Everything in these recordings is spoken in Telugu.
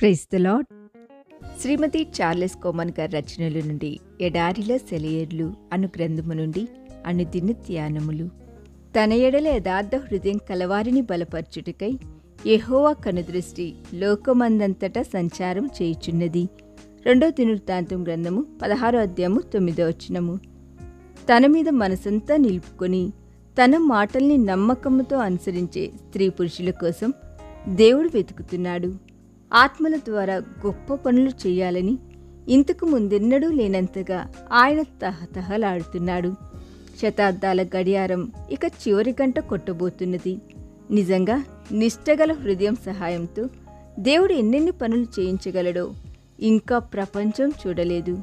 Praise the Lord Shrimati Charles Cowman గారి రచనల నుండి ఎడారిలో సెలయర్లు అను గ్రంథము నుండి అనుదిన ధ్యానములు తన ఎడల యథార్థ హృదయం కలవారిని బలపరచుటకై యహోవా కనుదృష్టి లోకమందంతటా సంచారం చేయుచున్నది. రెండో దినవృత్తాంతం గ్రంథము పదహారో అధ్యాయము తొమ్మిదో వచనము. తన మీద మనసంతా నిలుపుకొని తన మాటల్ని నమ్మకంతో అనుసరించే స్త్రీ పురుషుల కోసం దేవుడు వెతుకుతున్నాడు. ఆత్మల ద్వారా గొప్ప పనులు చేయాలని ఇంతకు ముందెన్నడూ లేనంతగా ఆయన తహతహలాడుతున్నాడు. శతాబ్దాల గడియారం ఇక చివరి గంట కొట్టబోతున్నది. నిజంగా నిష్టగల హృదయం సహాయంతో దేవుడు ఎన్నెన్ని పనులు చేయించగలడో ఇంకా ప్రపంచం చూడలేదు.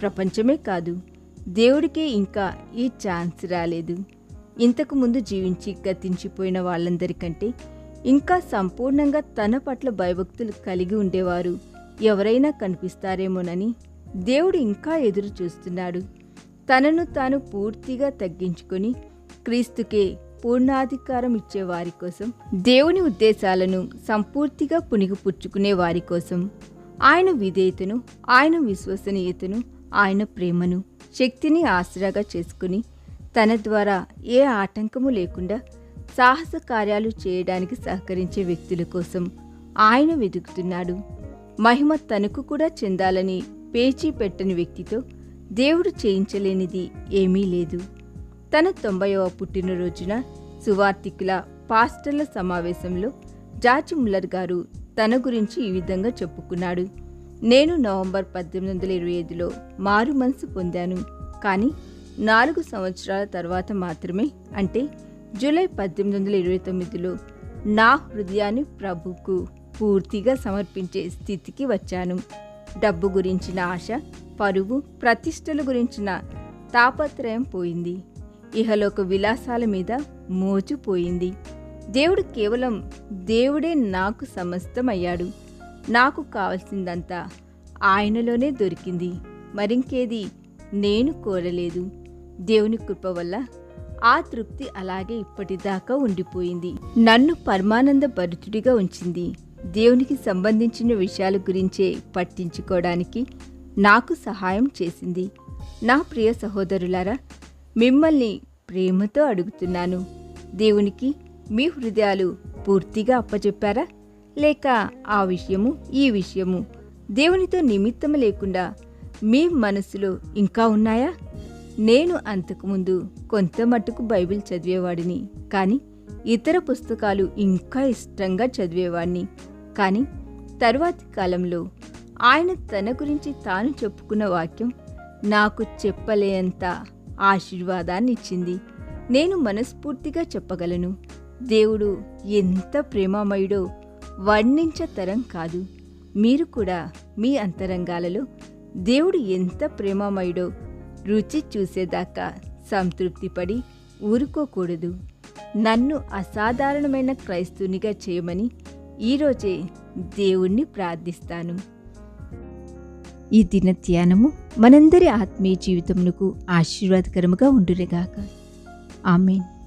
ప్రపంచమే కాదు దేవుడికే ఇంకా ఈ ఛాన్స్ రాలేదు. ఇంతకు ముందు జీవించి గతించిపోయిన వాళ్ళందరికంటే ఇంకా సంపూర్ణంగా తన పట్ల భయభక్తులు కలిగి ఉండేవారు. ఎవరైనా కనిపిస్తారేమోనని దేవుడు ఇంకా ఎదురు చూస్తున్నాడు. తనను తాను పూర్తిగా తగ్గించుకొని క్రీస్తుకే పూర్ణాధికారం ఇచ్చే వారి కోసం దేవుని ఉద్దేశాలను సంపూర్తిగా పుణిగిపుచ్చుకునే వారి కోసం. ఆయన విధేయతను ఆయన విశ్వసనీయతను ఆయన ప్రేమను శక్తిని ఆసరాగా చేసుకుని తన ద్వారా ఏ ఆటంకము లేకుండా సాహస కార్యాలు చేయడానికి సహకరించే వ్యక్తుల కోసం ఆయన వెతుకుతున్నాడు. మహిమ తనకు కూడా చెందాలని పేచీ పెట్టని వ్యక్తితో దేవుడు చేయించలేనిది ఏమీ లేదు. తన తొంభైవ పుట్టినరోజున సువార్తికుల పాస్టర్ల సమావేశంలో జార్జ్ ముల్లర్ గారు తన గురించి ఈ విధంగా చెప్పుకున్నాడు. నేను నవంబర్ పద్దెనిమిది వందల ఇరవై ఐదులో మారు మనసు పొందాను. కానీ నాలుగు సంవత్సరాల తర్వాత మాత్రమే. అంటే జూలై పద్దెనిమిది వందల ఇరవై తొమ్మిదిలో నా హృదయాన్ని ప్రభుకు పూర్తిగా సమర్పించే స్థితికి వచ్చాను. డబ్బు గురించిన ఆశ పరువు ప్రతిష్టల గురించిన తాపత్రయం పోయింది. ఇహలోక విలాసాల మీద మోజు పోయింది. దేవుడు కేవలం దేవుడే నాకు సమస్తమయ్యాడు. నాకు కావలసిందంతా ఆయనలోనే దొరికింది. మరింకేది నేను కోరలేదు. దేవుని కృప వల్ల ఆ తృప్తి అలాగే ఇప్పటిదాకా ఉండిపోయింది. నన్ను పరమానంద భరితుడిగా ఉంచింది. దేవునికి సంబంధించిన విషయాల గురించే పట్టించుకోవడానికి నాకు సహాయం చేసింది. నా ప్రియ సహోదరులారా మిమ్మల్ని ప్రేమతో అడుగుతున్నాను. దేవునికి మీ హృదయాలు పూర్తిగా అప్పచెప్పారా లేక ఆ విషయము ఈ విషయము దేవునితో నిమిత్తం లేకుండా మీ మనసులో ఇంకా ఉన్నాయా? నేను అంతకుముందు కొంత మట్టుకు బైబిల్ చదివేవాడిని. కానీ ఇతర పుస్తకాలు ఇంకా ఇష్టంగా చదివేవాడిని కానీ తర్వాతి కాలంలో ఆయన తన గురించి తాను చెప్పుకున్న వాక్యం నాకు చెప్పలేనంత ఆశీర్వాదాన్ని ఇచ్చింది నేను మనస్ఫూర్తిగా చెప్పగలను. దేవుడు ఎంత ప్రేమమయుడో వర్ణించతరం కాదు. మీరు కూడా మీ అంతరంగాలలో దేవుడు ఎంత ప్రేమమయుడో రుచి చూసేదాకా సంతృప్తిపడి ఊరుకోకూడదు. నన్ను అసాధారణమైన క్రైస్తునిగా చేయమని ఈరోజే దేవుణ్ణి ప్రార్థిస్తాను. ఈ దిన ధ్యానము మనందరి ఆత్మీయ జీవితమునకు ఆశీర్వాదకరముగా ఉండురేగాక ఆమెన్.